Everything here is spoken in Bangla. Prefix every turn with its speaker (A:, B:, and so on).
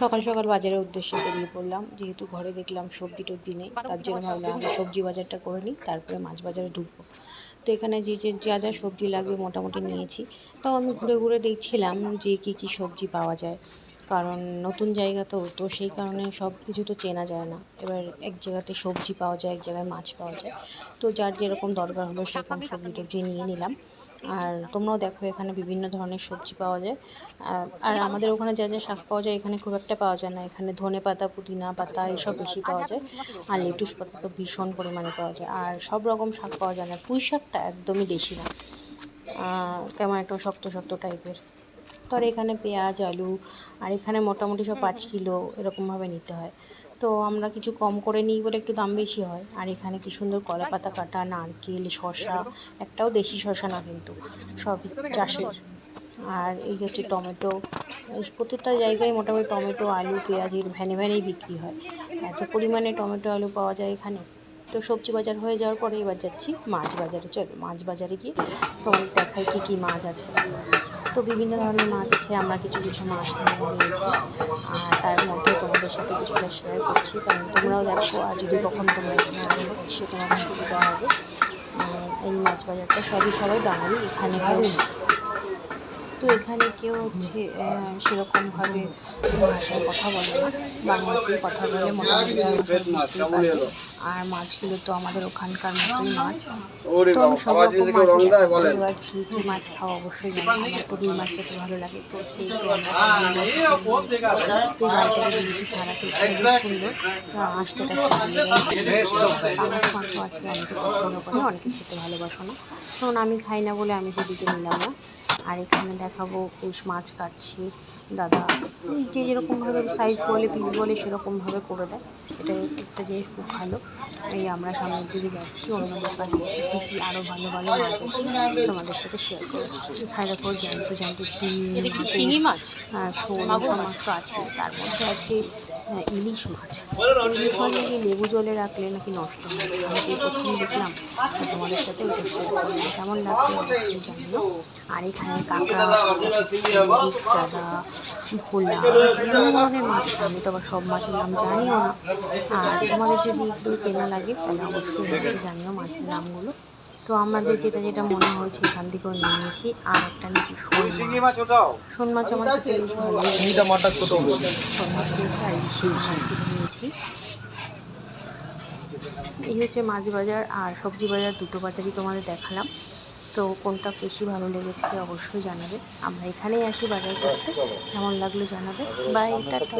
A: সকাল সকাল বাজারের উদ্দেশ্যে বেরিয়ে পড়লাম। যেহেতু ঘরে দেখলাম সবজি টবজি নেই তার জন্য ভাবলাম আগে সবজি বাজারটা করে নিই তারপরে মাছ বাজারে ঢুকবো। তো এখানে যে যে যা যা সবজি লাগবে মোটামুটি নিয়েছি। তাও আমি ঘুরে ঘুরে দেখছিলাম যে কী কী সবজি পাওয়া যায়। কারণ নতুন জায়গা তো তো সেই কারণে সব কিছু তো চেনা যায় না। এবার এক জায়গাতে সবজি পাওয়া যায়, এক জায়গায় মাছ পাওয়া যায়। তো যার যেরকম দরকার হলো সেরকম সবজি টবজি নিয়ে নিলাম। আর তোমরাও দেখো এখানে বিভিন্ন ধরনের সবজি পাওয়া যায়। আর আমাদের ওখানে যা যা শাক পাওয়া যায়, এখানে খুব একটা পাওয়া যায় না। এখানে ধনে পাতা, পুদিনা পাতা এসব বেশি পাওয়া যায়। আর লেটুস পাতা তো ভীষণ পরিমাণে পাওয়া যায়। আর সব রকম শাক পাওয়া যায় না। পুঁই শাকটা একদমই দেশি না। কেমন একটা শক্ত শক্ত টাইপের আর এখানে পেঁয়াজ, আলু, আর এখানে মোটামুটি সব পাঁচ কিলো এরকমভাবে নিতে হয়। তো আমরা কিছু কম করে নিই বলে একটু দাম বেশি হয়। আর এখানে কি সুন্দর কলা পাতা কাটা, নারকেল শশা একটাও দেশি শশা না কিন্তু, সবই চাষের। আর এই হচ্ছে টমেটো। প্রত্যেকটা জায়গায় মোটামুটি টমেটো, আলু পেঁয়াজের ভ্যানে ভ্যানেই বিক্রি হয়। এত পরিমাণে টমেটো, আলু পাওয়া যায় এখানে। তো সবজি বাজার হয়ে যাওয়ার পরে এবার যাচ্ছি মাছ বাজারে। চলো মাছ বাজারে গিয়ে তোমাদের দেখাই কী কী মাছ আছে। তো বিভিন্ন ধরনের মাছ আছে, আমরা কিছু কিছু মাছ নিয়ে নিয়েছি আর তার মধ্যে তোমাদের সাথে কিছুটা শেয়ার করছি, কারণ তোমরাও দেখো, আর যদি কখন তোমরা এখানে আসো সে তোমাদের সুবিধা হবে এই মাছ বাজারটা সবই সবাই বাঙালি এখানে কেউ। তো এখানে কেউ হচ্ছে সেরকমভাবে ভাষায় কথা বলে না। বাংলাতেই কথা বলে মোটামুটি আর মাছগুলো তো আমাদের ওখানকার মতোই মাছ। তো আমি সব রকম মাছ
B: বলেন।
A: এবার কী কী মাছ খাওয়া অবশ্যই জানি আমার তো রুই মাছ খেতে ভালো লাগে তো সেই তো আমরা আছে অনেকে পছন্দ করে অনেকে খেতে ভালোবাসো না। তখন আমি খাই না বলে আমি সেদিকে নিলাম না। আর এখানে দেখাবো পুষ মাছ কাটছি দাদা যে যেরকমভাবে সাইজ বলে পিস বলে সেরকমভাবে করে দেয়। এটা একটা জিনিস খুব ভালো। এই আমরা সামনের দিকে যাচ্ছি অন্য দোকানে কী কী আরও ভালো ভালো মাছ আছে। তোমাদের সাথে শেয়ার করব। এখানে দেখো জ্যান্ত জ্যান্ত শিঙি মাছ? হ্যাঁ শোল মাছ তো আছে। তার মধ্যে আছে আহ, ইলিশ মাছ। ইলিশ মাছ নাকি লেবু জলে রাখলে নাকি নষ্ট হয়? আমি যে প্রথমে দেখলাম তোমাদের সাথে ওটা শেয়ার করলাম। কেমন লাগবে অবশ্যই জানিও। আর এখানে কাঁকড়া চাদা ভোলা বিভিন্ন ধরনের মাছ। আমি তো আবার সব মাছের নাম জানিও না। আর তোমাদের যদি একটু চেনা লাগে তাহলে অবশ্যই জানিও মাছের নামগুলো। তো আমাদের যেটা যেটা মনে হয়েছে এখান থেকেও নিয়ে নিয়েছি। আর একটা নিয়েছি শোল মাছ। শোল মাছ আমার খেতে বেশ ভালো লাগে। শোল মাছ নিয়েছি আর ইলিশ মাছ নিয়েছি। এই হচ্ছে মাছ বাজার আর সবজি বাজার দুটো বাজারই তোমাদের দেখালাম। তো কোনটা বেশি ভালো লেগেছে অবশ্যই জানাবে। আমরা এখানেই আসি বাজার করতে। কেমন লাগল জানাবে। Bye tata.